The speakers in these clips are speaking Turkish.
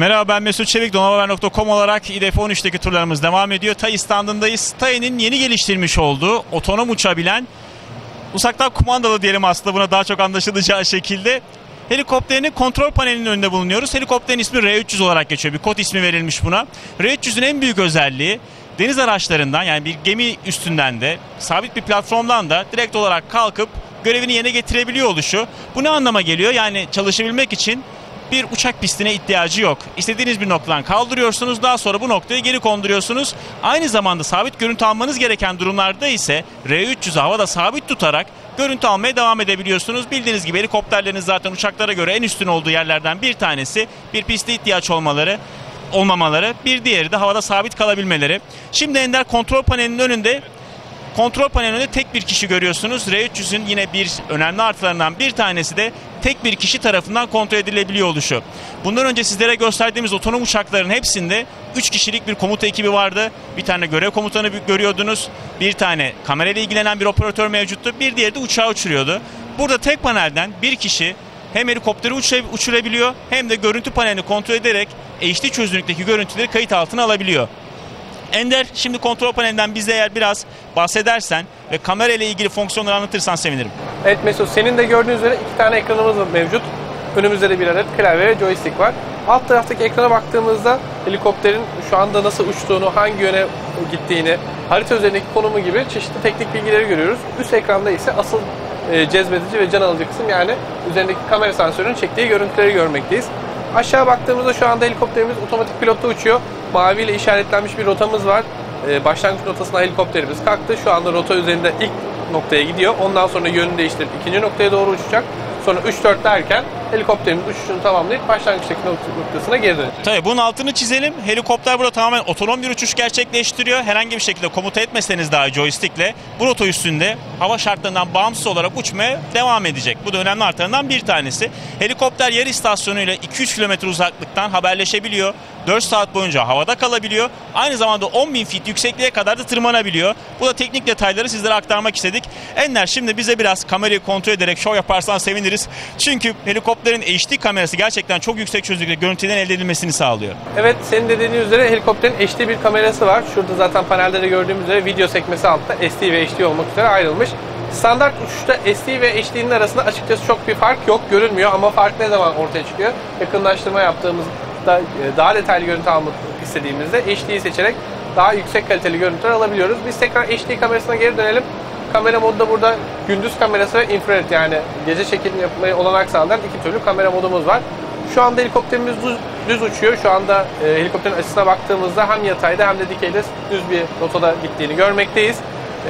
Merhaba ben Mesut Çevik, donahaber.com olarak İDF 13'teki turlarımız devam ediyor. TAI standındayız. TAI'nin yeni geliştirmiş olduğu otonom uçabilen, uzaktan kumandalı diyelim aslında buna daha çok anlaşılacağı şekilde helikopterinin kontrol panelinin önünde bulunuyoruz. Helikopterin ismi R300 olarak geçiyor. Bir kod ismi verilmiş buna. R300'ün en büyük özelliği deniz araçlarından yani bir gemi üstünden de sabit bir platformdan da direkt olarak kalkıp görevini yerine getirebiliyor oluşu. Bu ne anlama geliyor? Yani çalışabilmek için bir uçak pistine ihtiyacı yok. İstediğiniz bir noktadan kaldırıyorsunuz. Daha sonra bu noktaya geri konduruyorsunuz. Aynı zamanda sabit görüntü almanız gereken durumlarda ise R300'ü havada sabit tutarak görüntü almaya devam edebiliyorsunuz. Bildiğiniz gibi helikopterleriniz zaten uçaklara göre en üstün olduğu yerlerden bir tanesi bir piste ihtiyaç olmaları olmamaları. Bir diğeri de havada sabit kalabilmeleri. Şimdi Ender kontrol panelinin önünde Kontrol panelinde tek bir kişi görüyorsunuz. R300'ün yine bir önemli artılarından bir tanesi de tek bir kişi tarafından kontrol edilebiliyor oluşu. Bundan önce sizlere gösterdiğimiz otonom uçakların hepsinde 3 kişilik bir komuta ekibi vardı. Bir tane görev komutanı görüyordunuz. Bir tane kamerayla ilgilenen bir operatör mevcuttu. Bir diğeri de uçağı uçuruyordu. Burada tek panelden bir kişi hem helikopteri uçurabiliyor hem de görüntü panelini kontrol ederek HD çözünürlükteki görüntüleri kayıt altına alabiliyor. Ender şimdi kontrol panelinden bize eğer biraz bahsedersen ve kamera ile ilgili fonksiyonları anlatırsan sevinirim. Evet Mesut senin de gördüğün üzere iki tane ekranımız mevcut. Önümüzde de bir adet klavye ve joystick var. Alt taraftaki ekrana baktığımızda helikopterin şu anda nasıl uçtuğunu, hangi yöne gittiğini, harita üzerindeki konumu gibi çeşitli teknik bilgileri görüyoruz. Üst ekranda ise asıl e, cezbedici ve can alıcı kısım yani üzerindeki kamera sensörünün çektiği görüntüleri görmekteyiz. Aşağı baktığımızda şu anda helikopterimiz otomatik pilotta uçuyor. Mavi ile işaretlenmiş bir rotamız var. Ee, başlangıç notasına helikopterimiz kalktı. Şu anda rota üzerinde ilk noktaya gidiyor. Ondan sonra yönünü değiştirip ikinci noktaya doğru uçacak. Sonra 3-4 derken helikopterimiz uçuşunu tamamlayıp başlangıçtaki noktasına geri dönecek. Tabii bunun altını çizelim. Helikopter burada tamamen otonom bir uçuş gerçekleştiriyor. Herhangi bir şekilde komuta etmeseniz daha joystickle bu rota üstünde hava şartlarından bağımsız olarak uçmaya devam edecek. Bu da önemli artılarından bir tanesi. Helikopter yer istasyonuyla 200 km uzaklıktan haberleşebiliyor. 4 saat boyunca havada kalabiliyor. Aynı zamanda 10 bin feet yüksekliğe kadar da tırmanabiliyor. Bu da teknik detayları sizlere aktarmak istedik. Enler şimdi bize biraz kamerayı kontrol ederek şov yaparsan seviniriz. Çünkü helikopterin HD kamerası gerçekten çok yüksek çözünürlükte görüntüden elde edilmesini sağlıyor. Evet senin dediğin üzere helikopterin HD bir kamerası var. Şurada zaten panelde de gördüğümüz üzere video sekmesi altta SD ve HD olmak üzere ayrılmış. Standart uçuşta SD ve HD'nin arasında açıkçası çok bir fark yok görünmüyor ama fark ne zaman ortaya çıkıyor? Yakınlaştırma yaptığımız da e, daha detaylı görüntü almak istediğimizde HD'yi seçerek daha yüksek kaliteli görüntüler alabiliyoruz. Biz tekrar HD kamerasına geri dönelim. Kamera modu da burada gündüz kamerası ve infrared yani gece çekim yapmayı olanak sağlayan iki türlü kamera modumuz var. Şu anda helikopterimiz düz, düz uçuyor. Şu anda e, helikopterin açısına baktığımızda hem yatayda hem de dikeyde düz bir rotada gittiğini görmekteyiz.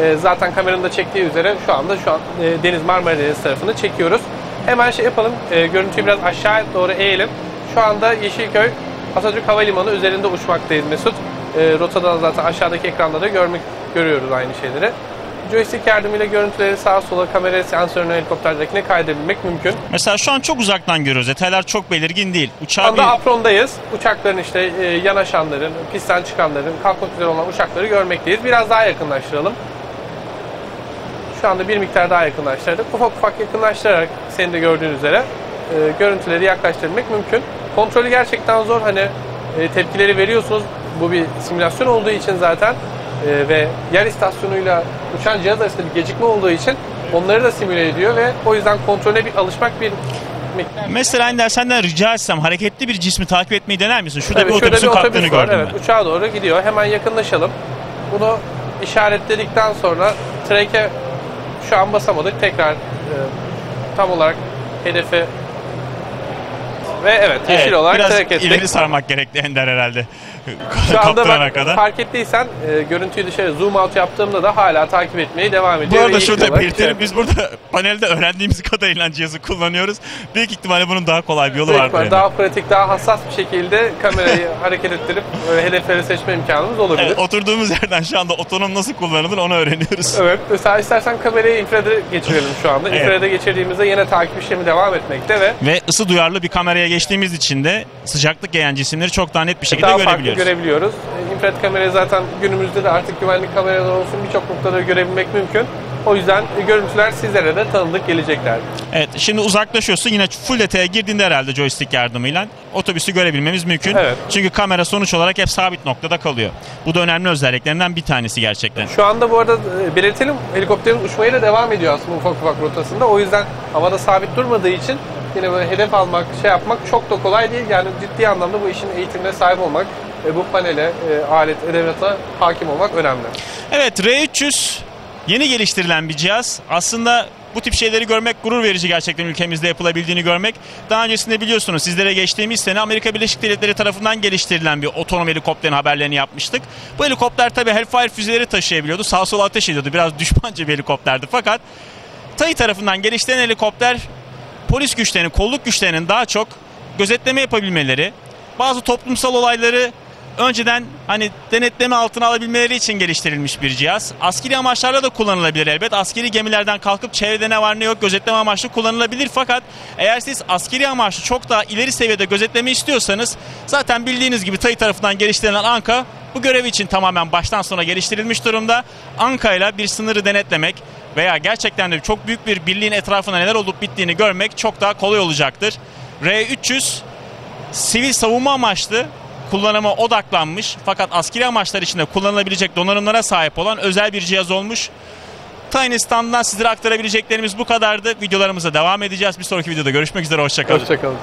E, zaten kameranın da çektiği üzere şu anda şu an e, Deniz Marmara Denizi tarafını çekiyoruz. Hemen şey yapalım. E, görüntüyü biraz aşağı doğru eğelim. Şu anda Yeşilköy Atatürk Havalimanı üzerinde uçmaktayız Mesut. E, rotadan zaten aşağıdaki ekranda da görmek görüyoruz aynı şeyleri. Joystick yardımıyla görüntüleri sağa sola kamera sensörünü helikopterdekine kaydedebilmek mümkün. Mesela şu an çok uzaktan görüyoruz. Detaylar çok belirgin değil. Uçağı anda bir... aprondayız. Uçakların işte e, yanaşanların, pistten çıkanların, kalkmak üzere olan uçakları görmekteyiz. Biraz daha yakınlaştıralım. Şu anda bir miktar daha yakınlaştırdık. Ufak ufak yakınlaştırarak senin de gördüğün üzere e, görüntüleri yaklaştırmak mümkün. Kontrolü gerçekten zor. Hani e, tepkileri veriyorsunuz. Bu bir simülasyon olduğu için zaten e, ve yer istasyonuyla uçan cihaz arasında bir gecikme olduğu için onları da simüle ediyor ve o yüzden kontrole bir alışmak bir. Mesela Ender senden rica etsem hareketli bir cismi takip etmeyi dener misin? Şurada Tabii, bir şurada otobüsün bir kalktığını otobüs var. gördüm Evet, ben. uçağa doğru gidiyor. Hemen yakınlaşalım. Bunu işaretledikten sonra track'e şu an basamadık. Tekrar e, tam olarak hedefe ve evet yeşil Evet, olarak biraz track ettik. ileri sarmak gerekti Ender herhalde. Şu anda bak, kadar. fark ettiysen e, görüntüyü dışarı zoom out yaptığımda da hala takip etmeye devam Bu ediyor. arada ve yeşil şurada belirtelim biz burada panelde öğrendiğimiz kadarıyla cihazı kullanıyoruz. Büyük ihtimalle bunun daha kolay bir yolu Büyük vardır. yani. daha pratik, daha hassas bir şekilde kamerayı hareket ettirip hedefleri seçme imkanımız olabilir. Evet, oturduğumuz yerden şu anda otonom nasıl kullanılır onu öğreniyoruz. Evet, mesela istersen kamerayı infrared'e geçirelim şu anda. Evet. İnfrared'e geçirdiğimizde yine takip işlemi devam etmekte ve Ve ısı duyarlı bir kameraya geçtiğimiz için de sıcaklık yayan cisimleri çok daha net bir şekilde daha farklı görebiliyoruz. görebiliyoruz. E, İnfrared kamerayı zaten günümüzde de artık güvenlik kameraları olsun birçok noktada görebilmek mümkün. O yüzden e, görüntüler sizlere de tanıdık gelecekler. Evet şimdi uzaklaşıyorsun yine full detaya girdiğinde herhalde joystick yardımıyla otobüsü görebilmemiz mümkün. Evet. Çünkü kamera sonuç olarak hep sabit noktada kalıyor. Bu da önemli özelliklerinden bir tanesi gerçekten. Şu anda bu arada e, belirtelim helikopterin uçmaya da devam ediyor aslında ufak ufak rotasında. O yüzden havada sabit durmadığı için yine böyle hedef almak, şey yapmak çok da kolay değil. Yani ciddi anlamda bu işin eğitimine sahip olmak, bu panele, e, alet, edevata hakim olmak önemli. Evet R300 yeni geliştirilen bir cihaz. Aslında bu tip şeyleri görmek gurur verici gerçekten ülkemizde yapılabildiğini görmek. Daha öncesinde biliyorsunuz sizlere geçtiğimiz sene Amerika Birleşik Devletleri tarafından geliştirilen bir otonom helikopterin haberlerini yapmıştık. Bu helikopter tabi Hellfire füzeleri taşıyabiliyordu. Sağa sola ateş ediyordu. Biraz düşmanca bir helikopterdi. Fakat TAI tarafından geliştirilen helikopter polis güçlerinin, kolluk güçlerinin daha çok gözetleme yapabilmeleri, bazı toplumsal olayları önceden hani denetleme altına alabilmeleri için geliştirilmiş bir cihaz. Askeri amaçlarla da kullanılabilir elbet. Askeri gemilerden kalkıp çevrede ne var ne yok gözetleme amaçlı kullanılabilir. Fakat eğer siz askeri amaçlı çok daha ileri seviyede gözetleme istiyorsanız zaten bildiğiniz gibi TAI tarafından geliştirilen Anka bu görev için tamamen baştan sona geliştirilmiş durumda. Anka ile bir sınırı denetlemek veya gerçekten de çok büyük bir birliğin etrafında neler olup bittiğini görmek çok daha kolay olacaktır. R300 sivil savunma amaçlı kullanıma odaklanmış fakat askeri amaçlar için de kullanılabilecek donanımlara sahip olan özel bir cihaz olmuş. Tiny Stand'dan sizlere aktarabileceklerimiz bu kadardı. Videolarımıza devam edeceğiz. Bir sonraki videoda görüşmek üzere. Hoşçakalın. Hoşçakalın.